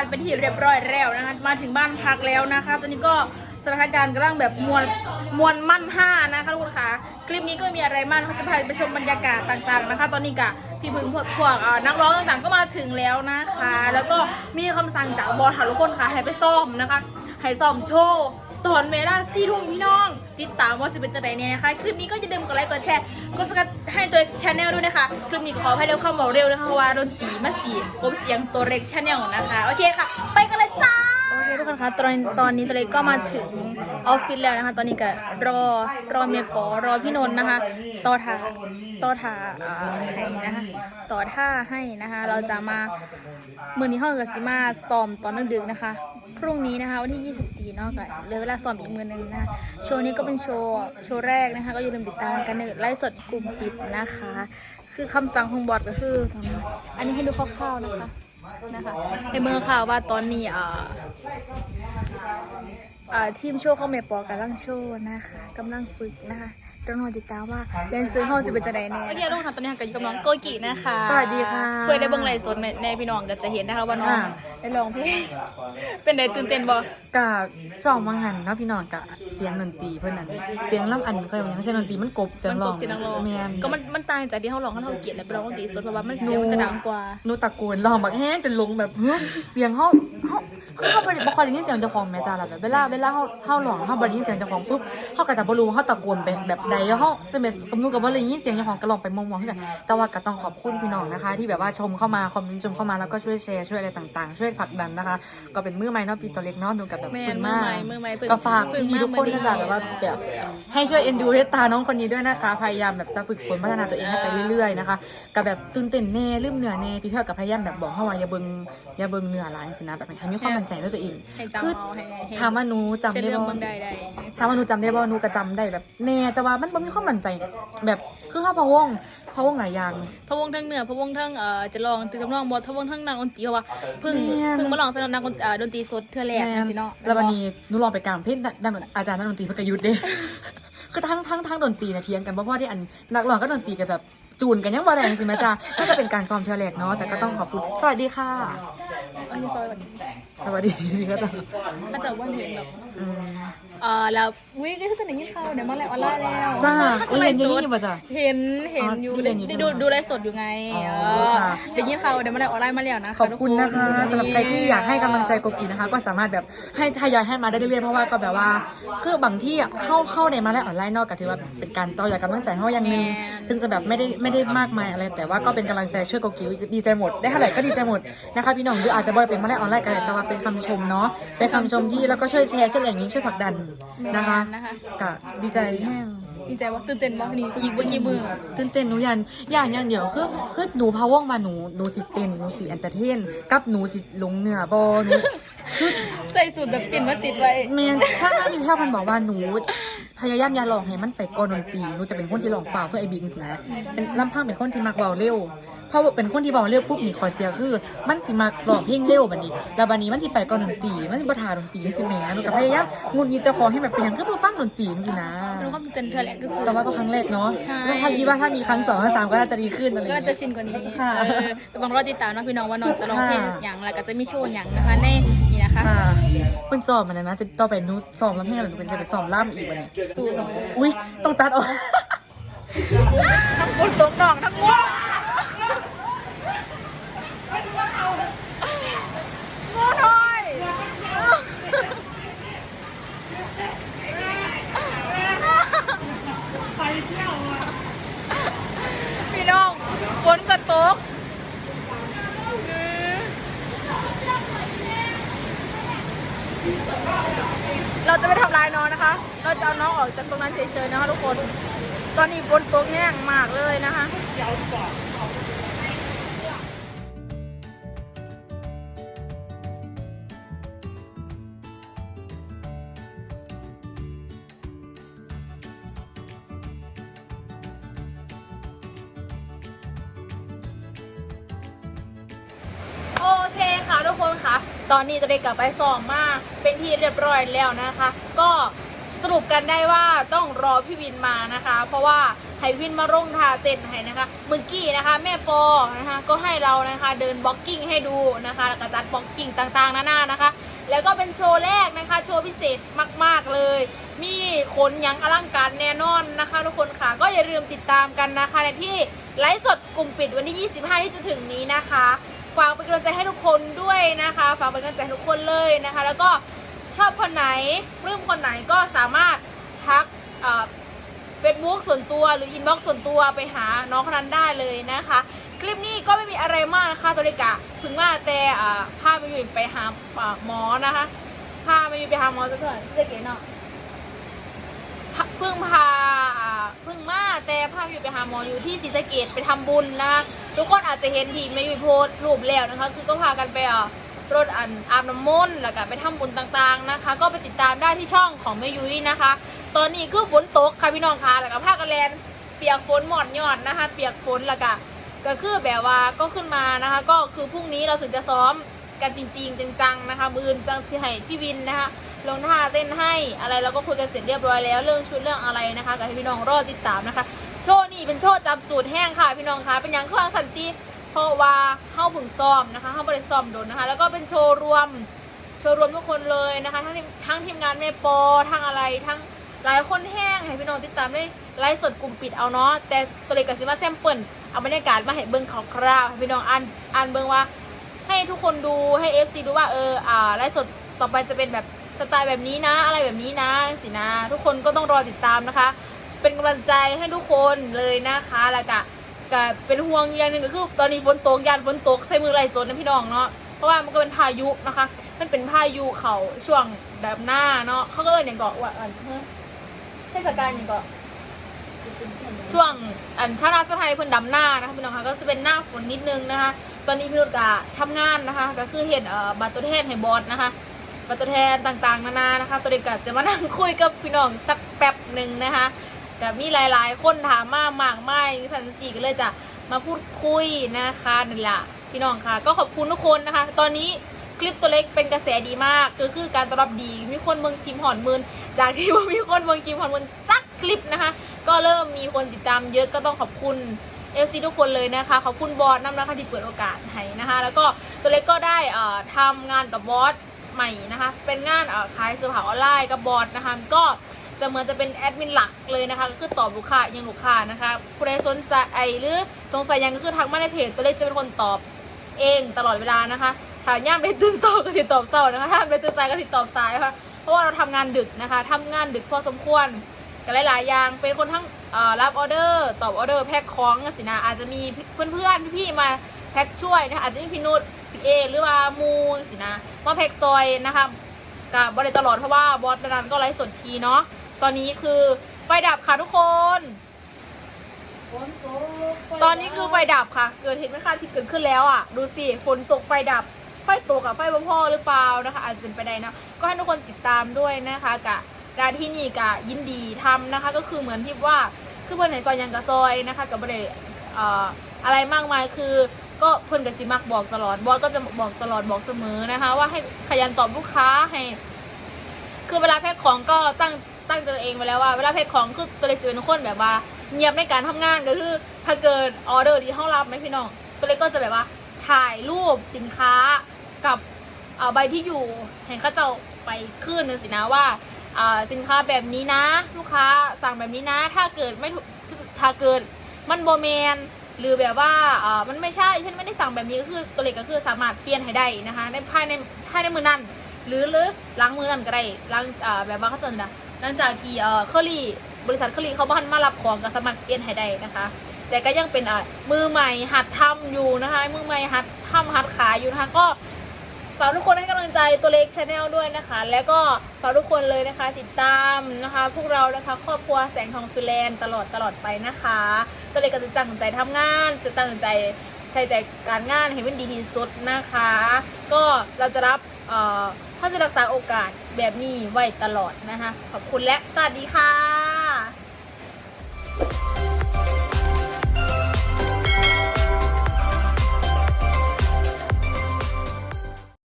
านเป็นที่เรียบร้อยแล้วนะคะมาถึงบ้านพักแล้วนะคะ ตอนนี้ก็สถานการณ์กำลังแบบมวลมวลมั่นห้านะคะทุกคนค่ะคลิปนี้ก็ไม่มีอะไรมากเขาจะพาไปชมบรรยากาศต่างๆนะคะ ตอนนี้กะพี่บึงพวกพวกนักร้องต่างๆ ก็มาถึงแล้วนะคะ แล้วก็มีคำสั่งจากบอสค่ะทุกคนค่ะให้ไปซ่อมนะคะให้ซ่อมโชว์ตอนเวลาสี่ทุ่มพี่น้อง ติดตามว่าสิเป็นจะไหนเนี่ยนะคะคลิปนี้ก็จะเดิมกดไลค์กดแชร์กดสกัดาแนลด้วยนะคะคลิปนี้ขอให้เร็วเข้ามาเร็วนะคะเพราะว่าดนตรีมาสีกบเสียงตัวเล็กชาแนลนะคะโอเคค่ะ ไปกันเลยจ้าโอเคทุกคนคะตอนตอนนี้ตัวเล็กก็มาถึงออฟฟิศแล้วนะคะ ตอนนี้ก็รอรอเมียปอรอพี่นนท์นะคะต่อท่าต่อท่าอ่าให้นะคะต่อท่าให้นะคะ เราจะมามือนี้ห้องกับซิมาซ้อมตอนดึกๆนะคะ พรุ่งนี้นะคะวันที่ 24เนาะก็เหลือเวลาซ้อมอีกมือหนึงนะคะโชว์นี้ก็เป็นโชว์โชว์แรกนะคะ ก็อย่าลืมติดตามกันในไลฟ์สดกลุ่มปิดนะคะ คือคำสั่งของบอร์ดก็คือตอนนี้อันนี้ให้ดูคร่าวๆนะคะนะคะในเมืองข่าวว่าตอนนี้อ่าอ่าทีมโชว์เขาเมปอกำลังโชว์นะคะกำลังฝึกนะคะ ต้องรอติดตามว่าแดนเซอร์เขาจะเป็นจะไดแน่โอเคทุกคนตอนนี้กับกำลังโกกินะคะสวัสดีค่ะเพื่อได้เบิ่งไลฟ์สดในในพี่น้องก็จะเห็นนะคะว่าน้องค่ะได้ร้องเพลงเป็นไดตื่นเต้นบ่กับสองมังหันเนาะพี่น้องกับเสียงดนตรีเพื่อนนั้นเสียงล่ำอันเขาเรียกว่าหยังเสียงดนตรีมันกบจัมังนลตองกเสียงนักร้องแมนก็มันมันต่างจากที่เขาร้องเขาเกลียดและไปร้องดนตรีสดเพราะว่ามันเสียงมันจะดังกว่าหนูตะโกนร้องบักแห้งจนลงแบบเฮ้ยเสียงเขาเขา คือเขาบริบ่ค่อยได้ยินเสียงเจ้าของแม่จ้าล่ะแบบเวลาเวลาเขาเขาร้องเขาบริยินเสียงเจ้าของปุ๊บเขาก็จะบ่รู้ว่าเขาตะโกนไปแบบใดแล้วเขาจะเป็นกำนูกับว่าเลยยินเสียงเจ้าของก็ลองไปมองๆกันแต่ว่าก็ต้องขอบคุณพี่น้องนะคะ ที่แบบว่าชมเข้ามาคอมเมนต์ชมเข้ามาแล้วก็ช่วยแชร์ช่วยอะไรต่างๆ ช่วยผลักดันนะคะ ก็เป็นมือใหม่เนาะปีตัวเล็กเนาะหนูกับแบบแม่คุณมือมากใหม่มือใหม่เพิ่งก็ฝากเพิ่งพี่มาๆทุกคนมื้อนะจ๊ะแบบว่าแบบให้ช่วยเอ็นดูเฮตาน้องคนนี้ด้วยนะคะ พยายามแบบจะฝึกฝนพัฒนาตัวเองให้ไปเรื่อยๆนะคะกับแบบตื่นเต้นแน่ลืมเหนือแน่พี่เพื่อกับพยายามแบบบอกเขาว่าอย่าเบิ่งอย่าเบิ่งเหนือหลายสินะแบบให้มีความมั่นใจในตัวเอง ให้จำคือเอาให้ให้ถามว่าหนูจำเช่นได้เรื่องบ่เมืองใดใดถามว่าหนูจำได้บ่หนูก็จำได้แบบแน่แต่ว่ามันบ่มีความมั่นใจ แบบคือเขาพะวงพะวงหลายอย่างพระวงศ์ทั้งเหนือพระวงศ์ทั้งเอ่อจะลองตื่นกำลังบอพระวงศ์ทั้งนักดนตรีเพราะว่าเพิ่งแม่น เพิ่งมาลองสำหรับนักดนเอ่อดนตรีสดเทื่อแรกแม่จังซี่เนาะแล้ววันนี้หนูลองไปกลางเพลงดังอาจารย์นักดนตรีเพื่อกยุทธ์เด้ คือทั้งทั้งทั้งดนตรีนะเทียงกันเพราะว่าที่อันนักร้องก็ดนตรีกันแบบจูนกันยังบ่ได้จริงไหมจ๊ะก็จะเป็นการซ้อมเทอแรกเนาะแต่ก็ต้องขอบคุณสวัสดีค่ะ อันนี้ปอยวันสวัสดีก็ต้องถ้าจะว่าเห็นแบบอืมเอ่อแล้ววิก็คือจะไหนยินข่าวเดี๋ยวมาไลฟ์ออนไลน์แล้วจ้าอุ๊ยเห็นอยู่ไลฟ์สดนี่ป่ะจ๊ะเห็นเห็นอยู่อ๋อที่เห็นอยู่ได้ใช่ไหมดูดูไลฟ์สดอยู่ไงอ๋อเออค่ะเดี๋ยวยินข่าวเดี๋ยวมาไลฟ์ออนไลน์มาแล้วนะคะขอบคุณนะคะทุกสำหรับใครที่อยากให้กำลังใจโกกีนะคะ ก็สามารถแบบให้ทยอยให้มาได้เรื่อยๆเพราะว่าก็แบบว่าคือบางที่อะเข้าเข้าในมาได้ออนไลน์นอกก็ถือว่าเป็นการต่อยอดกำลังใจให้อย่างหนึง ถึงจะแบบไม่ได้ไม่ได้มากมายอะไร แต่ว่าก็เป็นกำลังใจช่วยโกกีดีใจหมดได้เท่าไหร่ก็ดีใจหมดนะคะพี่น้องหรืออาจจะบ่ได้เป็นมาได้ออนไลน์ก็ได้แต่ว่าเป็นคำชมเนาะเป็นคำชมที่แล้วก็ช่วยแชร์ช่วยอะไรอย่างนี้ช่วยผลักดันนะคะนะคะ ก็ดีใจแห้ง ดีใจว่าตื่นเต้นมากนี่อีกเมื่อกี้มือ ตื่นเต้นหนูยันอย่างอย่างเดียวคือคือหนูพะว่องมาหนูหนูสิเต้นหนูสิอันเตอร์เทนกับหนูสิลงเหนือบอหนูคือใส่สูตรแบบเปลี่ยนมาติดไว้ แม่นถ้าถ้ามีแค่มันบอกว่าหนู พยายามอย่าลองให้มันไปก่อนดนตรีหนูจะเป็นคนที่ลองฝ่าเพื่อไอ้บิงสินะเป็นลำพังเป็นคนที่มักเบาเร็วเพราะว่าเป็นคนที่เบาเร็วปุ๊บนี่คอยเสียคือ มันสิมักร้องเพลงเร็วบัดนี้แล้วบัดนี้มันสิไปก่อนดนตรีมันสิบ่ทาดนตรีสิแหม่หนูก็พยายามงุนงิดเจ้าของให้แบบเป็นหยังคือบ่ฟังดนตรีสินะรู้ความตื่นเต้นเธอแหละก็คือแต่ว่าก็ครั้งแรกเนาะใช่ก็ถ้าคิดว่าถ้ามีครั้งสองครั้งสามก็น่าจะดีขึ้นอะไรอก็ย่างน่าจะเงี้ยชินกว่านี้ค่ะเออแต่ต้องรอติดตามนะพี่น้องว่าน้องจะร้องเพลงค่ะอย่างแล้วก็จะมีโชว์อย่างนะคะในนี่นะคะค่ะ เพิ่นสอบมันนะนะจะต่อไปนูสอบแล้วให้หนูเป็นจะไปสอบล่ามอีกวันนี้จูอุ้ยต้องตัดออกทั้งคนตกน้องทั้งง่วงง่วงหน่อยพี่น้องฝนก็ตก เราจะไม่ทำร้ายน้องนะคะ เรา จะเอาน้องออกจากตรงนั้นเฉยๆนะคะทุกคน ตอนนี้ฝนตกแห้งมากเลยนะคะโอเคค่ะทุกคนค่ะ ตอนนี้จะได้กลับไปซ้อมมาเป็นที่เรียบร้อยแล้วนะคะ ก็ สรุปกันได้ว่าต้องรอพี่วินมานะคะ เพราะว่าให้วินมาร่งทาเต้นให้นะคะมือกี้นะคะ แม่ปอนะคะ ก็ให้เรานะคะเดินบล็อกกิ้งให้ดูนะคะแล้วก็จัดบล็อกกิ้งต่างๆนานานะคะ แล้วก็เป็นโชว์แรกนะคะ โชว์พิเศษมาก ๆเลย มีขนยังอลังการแน่นอนนะคะ ทุกคนค่ะก็อย่าลืมติดตามกันนะคะในที่ไลฟ์สดกลุ่มปิดวันที่ 25 ที่จะถึงนี้นะคะฝากเป็นกำลังใจให้ทุกคนด้วยนะคะฝากเป็นกำลังใจทุกคนเลยนะคะ แล้วก็ ชอบคนไหนปลื้มคนไหนก็สามารถทักเฟซบุ๊กส่วนตัวหรืออินบ็อกซ์ส่วนตัวไปหาน้องคนนั้นได้เลยนะคะ คลิปนี้ก็ไม่มีอะไรมากนะคะตัวเล็กะถึงว่าแต่อ่าพาไปอยู่ไปหาหมอนะคะพาไปอยู่ไปหาหมอซะเถอะเจ๊เก๋เนาะพาเพิ่งพาเพิ่งมาแต่พาอยู่ไปหาหมออยู่ที่ศรีสะเกดไปทำบุญนะคะทุกคนอาจจะเห็นทีไม่อยู่โพสรูปแล้วนะคะ คือก็พากันไปอ่า รถอันอาบน้ำมนต์แล้วก็ไปทำบุญต่างๆนะคะ ก็ไปติดตามได้ที่ช่องของแม่ยุ้ยนะคะ ตอนนี้คือฝนตกค่ะพี่น้องคะแล้วก็พากันแลนเปียกฝนหมอนยอดนะคะ เปียกฝนแล้วก็ก็คือแบบว่าก็ขึ้นมานะคะ ก็คือพรุ่งนี้เราถึงจะซ้อมกันจริง ๆ จังๆนะคะมือจังสิให้พี่วินนะคะลงท่าเต้นให้อะไรเราก็คุยกันเสร็จเรียบร้อยแล้วเรื่องชุดเรื่องอะไรนะคะกับพี่น้องรอติดตามนะคะ โชว์นี่เป็นโชว์จับจูดแห้งค่ะพี่น้องคะเป็นอย่างเครื่องสันติ เพราะว่าเข้าผึ่งซ้อมนะคะเข้าบริซ้อมโดนนะคะ แล้วก็เป็นโชว์รวมโชว์รวมทุกคนเลยนะคะ ทั้งทั้งทีมงานแม่ปอทั้งอะไรทั้งหลายคนแห้งให้พี่น้องติดตามได้ไลฟ์สดกลุ่มปิดเอาเนาะแต่ตัวเล็กกับซิมาแซมเปิลเอาบรรยากาศมาให้เบิ้งคร่าวให้พี่น้องอ่านอ่านเบิ้งว่า ให้ทุกคนดูให้ FC ดูว่าเอออ่าไลฟ์สดต่อไปจะเป็นแบบสไตล์แบบนี้นะ อะไรแบบนี้นะสินะ ทุกคนก็ต้องรอติดตามนะคะ เป็นกำลังใจให้ทุกคนเลยนะคะแล้วก็ ก็เป็นห่วงอย่างหนึ่งก็คือตอนนี้ฝนตกยานฝนตกใส่มือไรสดนะพี่น้องเนาะเพราะว่ามันก็เป็นพายุนะคะ มันเป็นพายุเขาช่วงแบบหน้าเนาะเขาก็เอินอย่างเกาะว่าอันเทศกาลอย่างเกาะช่วงอันชาติสไทยเพิ่นดำหน้านะคะพี่น้องคะก็จะเป็นหน้าฝนนิดนึงนะคะ ตอนนี้พี่นุชกะทำงานนะคะ ก็คือเห็นเอ่อบัตรตัวแทนให้บอสนะคะบัตรตัวแทนต่างๆนานานะคะ ตัวเด็กก็จะมานั่งคุยกับพี่น้องสักแป๊บหนึ่งนะคะ แต่มีหลายๆ คนถามมากมากมายสันสีก็เลยจะมาพูดคุยนะคะนี่แหละพี่น้องค่ะ ก็ขอบคุณทุกคนนะคะ ตอนนี้คลิปตัวเล็กเป็นกระแสดีมากก็คือการตอบรับดี มีคนเมืองคิมหอนมืนจากที่ว่ามีคนเมืองคิมหอนมืนจักคลิปนะคะ ก็เริ่มมีคนติดตามเยอะก็ต้องขอบคุณเอฟซีทุกคนเลยนะคะ ขอบคุณบอสน้ำนะคะที่เปิดโอกาสให้นะคะ แล้วก็ตัวเล็กก็ได้ทำงานกับบอสใหม่นะคะ เป็นงานขายเสื้อผ้าออนไลน์กับบอสนะคะก็ จะเหมือนจะเป็นแอดมินหลักเลยนะคะก็คือตอบลูกค้ายังลูกค้านะคะผู้ใดสนใจหรือสงสัยยังก็คือทักมาในเพจตัวเล็กจะเป็นคนตอบเองตลอดเวลานะคะถ้าย่ามไปตื่นเศร้าก็ติดตอบเศร้านะคะถ้าไปตื่นสายก็ติดตอบสายค่ะเพราะว่าเราทำงานดึกนะคะทำงานดึกพอสมควรกันหลายๆอย่างเป็นคนทั้งรับออเดอร์ตอบออเดอร์แพ็คของสินะอาจจะมีเพื่อนๆพี่ๆมาแพ็คช่วยนะคะอาจจะมีพี่นุชพี่เอหรือว่ามูสินะมาแพ็คซอยนะคะกับบริตลอดเพราะว่าบอสนั้นก็ไลฟ์สดทีเนาะ ตอนนี้คือไฟดับค่ะทุกคนตอนนี้คือไฟดับค่ะ เกิดเหตุไม่คาดที่เกิดขึ้นแล้วอะ ดูสิ ฝนตกไฟดับ ไฟตกกับไฟบ่พ่อหรือเปล่านะคะ อาจจะเป็นไปได้นะ ก็ให้ทุกคนติดตามด้วยนะคะกะการที่นี่กะยินดีทำนะคะ ก็คือเหมือนที่ว่า คือเพื่อนไหนซอยยังกับซอยนะคะกับบริเอ่ออะไรมากมายคือ ก็เพื่อนกับสิมักบอกตลอด บอสก็จะบอกตลอดบอกเสมอนะคะ ว่าให้ขยันตอบลูกค้าให้ คือเวลาแพ็คของก็ตั้ง ตั้งใจตัวเองไว้แล้วว่าเวลาแพ็คของคือตัวเล็กจะเป็นคนแบบว่า เงียบในการทำงานก็คือ ถ้าเกิดออเดอร์ที่ห้องรับไหมพี่น้อง ตัวเล็กก็จะแบบว่าถ่ายรูปสินค้ากับใบที่อยู่ให้เข้าเจ้าไปขึ้นนึงสินะว่าสินค้าแบบนี้นะ ลูกค้าสั่งแบบนี้นะ ถ้าเกิดไม่ถ้าเกิดมันโบแมนหรือแบบว่ามันไม่ใช่ฉันไม่ได้สั่งแบบนี้ก็คือตัวเล็กก็คือสามารถเปลี่ยนให้ได้นะคะในภายในภายในมือนั้นหรือหรือล้างมือนั่นก็ได้ล้างแบบว่าเขาเจนนะ หลังจากที่เอ่อเคอรี่บริษัทเคอรี่เขาบ้านมารับของก็สามารเปลี่ยนให้ได้นะคะ แต่ก็ยังเป็นอ่ามือใหม่หัดทำอยู่นะคะ มือใหม่หัดทำหัดขายอยู่นะคะก็ฝากทุกคนให้กำลังใจตัวเล็กชาแนลด้วยนะคะ แล้วก็ฝากทุกคนเลยนะคะ ติดตามนะคะ พวกเรานะคะ ครอบครัวแสงทองฟิแลนด์ตลอดตลอดไปนะคะ ตัวเล็กก็จะตั้งใจทำงาน จะตั้งใจใส่ใจการงานให้มันดีที่สุดนะคะ ก็เราจะรับเอ่อ เขาจะรักษาโอกาสแบบนี้ไว้ตลอดนะคะ ขอบคุณและสวัสดีค่ะ